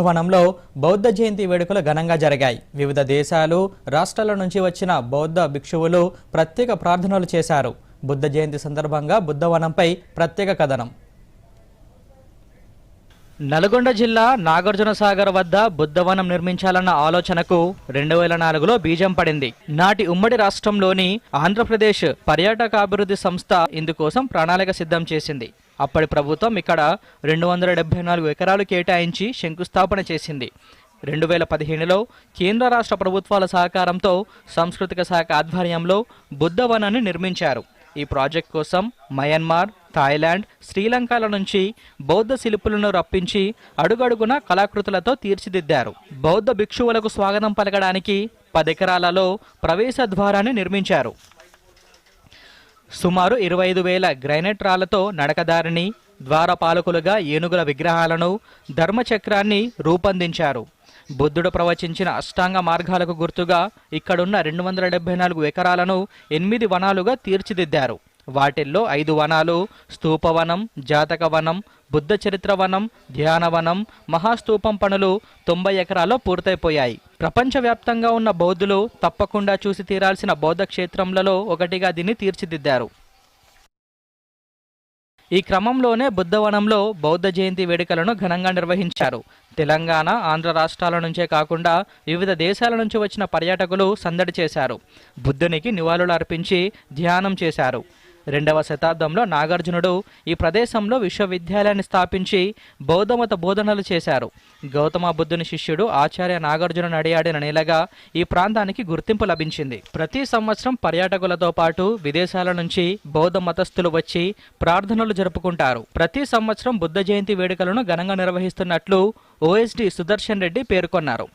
వనంలో బౌద్ధ జయంతి వేడుకలు ఘనంగా జరిగాయి. వివిధ దేశాలు రాష్ట్రాల నుంచి వచ్చిన బౌద్ధ భిక్షువులు ప్రత్యేక ప్రార్థనలు చేశారు. బుద్ధ జయంతి సందర్భంగా బుద్ధవనంపై ప్రత్యేక కథనం. నల్గొండ జిల్లా నాగార్జున సాగర్ వద్ద బుద్ధవనం నిర్మించాలన్న ఆలోచనకు రెండు వేల నాలుగులో బీజం పడింది. నాటి ఉమ్మడి రాష్ట్రంలోని ఆంధ్రప్రదేశ్ పర్యాటక అభివృద్ధి సంస్థ ఇందుకోసం ప్రణాళిక సిద్ధం చేసింది. అప్పటి ప్రభుత్వం ఇక్కడ రెండు వందల డెబ్బై నాలుగు ఎకరాలు కేటాయించి శంకుస్థాపన చేసింది. రెండు వేల పదిహేనులో కేంద్ర రాష్ట్ర ప్రభుత్వాల సహకారంతో సాంస్కృతిక శాఖ ఆధ్వర్యంలో బుద్ధవనాన్ని నిర్మించారు. ఈ ప్రాజెక్ట్ కోసం మయన్మార్ థాయిలాండ్ శ్రీలంకల నుంచి బౌద్ధ శిల్పులను రప్పించి అడుగడుగున కళాకృతులతో తీర్చిదిద్దారు. బౌద్ధ భిక్షువులకు స్వాగతం పలకడానికి పదెకరాలలో ప్రవేశ ద్వారాన్ని నిర్మించారు. సుమారు ఇరవై ఐదు వేల గ్రైనైట్ రాళ్ళతో నడకదారిని ద్వారపాలకులుగా ఏనుగుల విగ్రహాలను ధర్మచక్రాన్ని రూపొందించారు. బుద్ధుడు ప్రవచించిన అష్టాంగ మార్గాలకు గుర్తుగా ఇక్కడున్న రెండు వందల డెబ్బై నాలుగు ఎకరాలను ఎనిమిది వనాలుగా తీర్చిదిద్దారు. వాటిల్లో ఐదు వనాలు స్తూపవనం జాతక వనం బుద్ధ చరిత్ర వనం ధ్యానవనం మహాస్తూపం పనులు తొంభై ఎకరాల్లో పూర్తయిపోయాయి. ప్రపంచవ్యాప్తంగా ఉన్న బౌద్ధులు తప్పకుండా చూసి తీరాల్సిన బౌద్ధ క్షేత్రంలలో ఒకటిగా దీన్ని తీర్చిదిద్దారు. ఈ క్రమంలోనే బుద్ధవనంలో బౌద్ధ జయంతి వేడుకలను ఘనంగా నిర్వహించారు. తెలంగాణ ఆంధ్ర రాష్ట్రాల నుంచే కాకుండా వివిధ దేశాల నుంచి వచ్చిన పర్యాటకులు సందడి చేశారు. బుద్ధునికి నివాళులు అర్పించి ధ్యానం చేశారు. రెండవ శతాబ్దంలో నాగార్జునుడు ఈ ప్రదేశంలో విశ్వవిద్యాలయాన్ని స్థాపించి బౌద్ధమత బోధనలు చేశారు. గౌతమ బుద్ధుని శిష్యుడు ఆచార్య నాగార్జున నడియాడిన నేలగా ఈ ప్రాంతానికి గుర్తింపు లభించింది. ప్రతి సంవత్సరం పర్యాటకులతో పాటు విదేశాల నుంచి బౌద్ధ మతస్థులు వచ్చి ప్రార్థనలు జరుపుకుంటారు. ప్రతి సంవత్సరం బుద్ధ జయంతి వేడుకలను ఘనంగా నిర్వహిస్తున్నట్లు ఓఎస్డి సుదర్శన్ రెడ్డి పేర్కొన్నారు.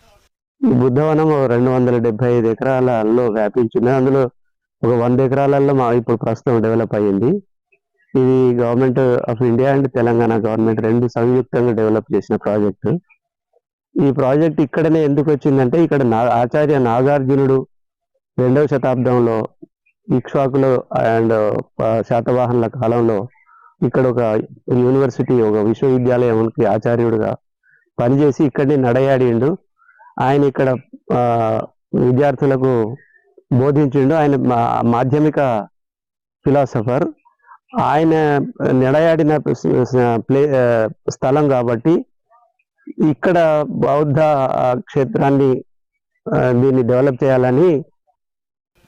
బుద్ధవనం రెండు వందల డెబ్బై ఐదు ఎకరాలలో వ్యాపించింది. అందులో ఒక వంద ఎకరాలలో మా ఇప్పుడు ప్రస్తుతం డెవలప్ అయ్యింది. ఇది government of India and Telangana government రెండు సంయుక్తంగా డెవలప్ చేసిన ప్రాజెక్టు ఈ ప్రాజెక్ట్ ఇక్కడనే ఎందుకు వచ్చిందంటే ఇక్కడ నా ఆచార్య నాగార్జునుడు రెండవ శతాబ్దంలో ఇక్ష్వాకులు అండ్ శాతవాహనుల కాలంలో ఇక్కడ ఒక యూనివర్సిటీ ఒక విశ్వవిద్యాలయంకి ఆచార్యుడుగా పనిచేసి ఇక్కడనే నడయాడిండు. ఆయన ఇక్కడ విద్యార్థులకు బోధించిండు. ఆయన మా- మాధ్యమిక ఫిలాసఫర్. ఆయన నిడయాడిన ప్లే స్థలం కాబట్టి ఇక్కడ బౌద్ధ క్షేత్రాన్ని దీన్ని డెవలప్ చేయాలని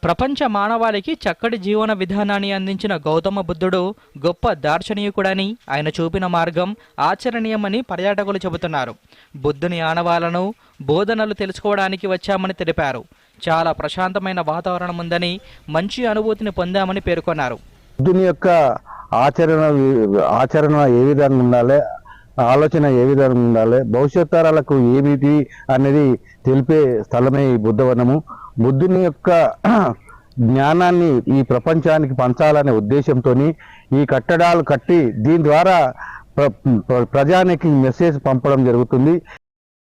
ప్రపంచ మానవాళికి చక్కటి జీవన విధానాన్ని అందించిన గౌతమ బుద్ధుడు గొప్ప దార్శనీయుకుడని ఆయన చూపిన మార్గం ఆచరణీయమని పర్యాటకులు చెబుతున్నారు. బుద్ధుని ఆనవాలను బోధనలు తెలుసుకోవడానికి వచ్చామని తెలిపారు. చాలా ప్రశాంతమైన వాతావరణం ఉందని మంచి అనుభూతిని పొందామని పేర్కొన్నారు. బుద్ధుని యొక్క ఆచరణ ఆచరణ ఏ విధంగా ఉండాలి ఆలోచన ఏ విధంగా ఉండాలి భవిష్యత్ తరాలకు ఏమిటి అనేది తెలిపే స్థలమే ఈ బుద్ధవనము. బుద్ధుని యొక్క జ్ఞానాన్ని ఈ ప్రపంచానికి పంచాలనే ఉద్దేశంతో ఈ కట్టడాలు కట్టి దీని ద్వారా ప్ర- ప్రజానికి మెసేజ్ పంపడం జరుగుతుంది.